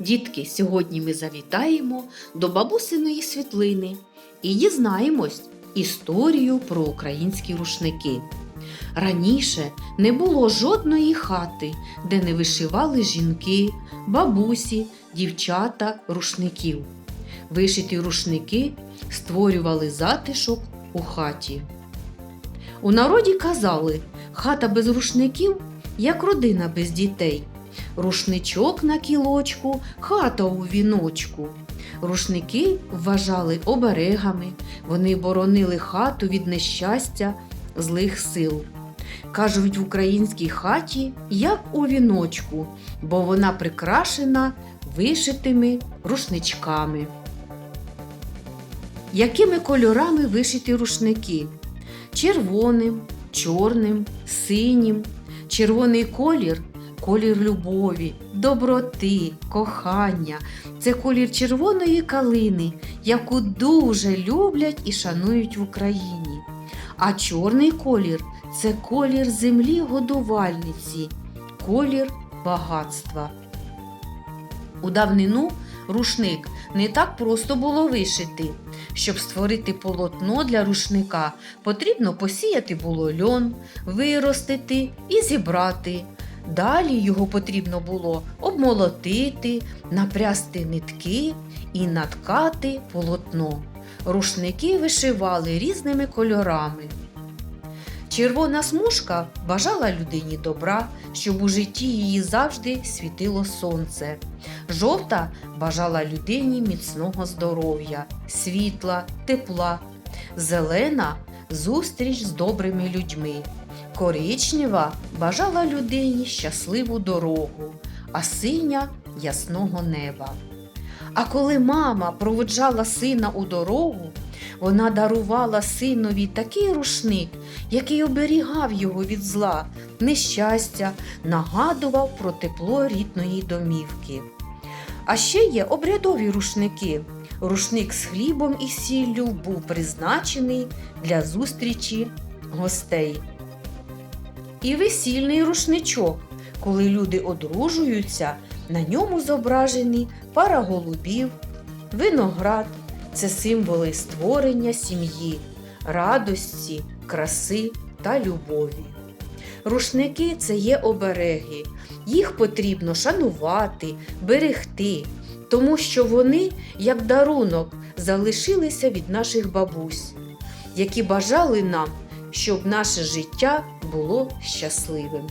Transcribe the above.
Дітки, сьогодні ми завітаємо до бабусиної світлини і дізнаємось історію про українські рушники. Раніше не було жодної хати, де не вишивали жінки, бабусі, дівчата, рушників. Вишиті рушники створювали затишок у хаті. У народі казали, хата без рушників, як родина без дітей. Рушничок на кілочку, хата у віночку. Рушники вважали оберегами, вони боронили хату від нещастя, злих сил. Кажуть, в українській хаті, як у віночку, бо вона прикрашена вишитими рушничками. Якими кольорами вишиті рушники? Червоним, чорним, синім. Червоний колір колір любові, доброти, кохання. Це колір червоної калини, яку дуже люблять і шанують в Україні. А чорний колір це колір землі годувальниці, колір багатства. У давнину рушник не так просто було вишити. Щоб створити полотно для рушника, потрібно посіяти було льон, виростити і зібрати. Далі його потрібно було обмолотити, напрясти нитки і наткати полотно. Рушники вишивали різними кольорами. Червона смужка бажала людині добра, щоб у житті її завжди світило сонце. Жовта бажала людині міцного здоров'я, світла, тепла. Зелена зустріч з добрими людьми. Коричнева бажала людині щасливу дорогу, а синя ясного неба. А коли мама проводжала сина у дорогу, вона дарувала синові такий рушник, який оберігав його від зла, нещастя, нагадував про тепло рідної домівки. А ще є обрядові рушники. Рушник з хлібом і сіллю був призначений для зустрічі гостей. І весільний рушничок, коли люди одружуються, на ньому зображені пара голубів, виноград. Це символи створення сім'ї, радості, краси та любові. Рушники це є обереги, їх потрібно шанувати, берегти, тому що вони, як дарунок, залишилися від наших бабусь, які бажали нам, щоб наше життя було щасливим.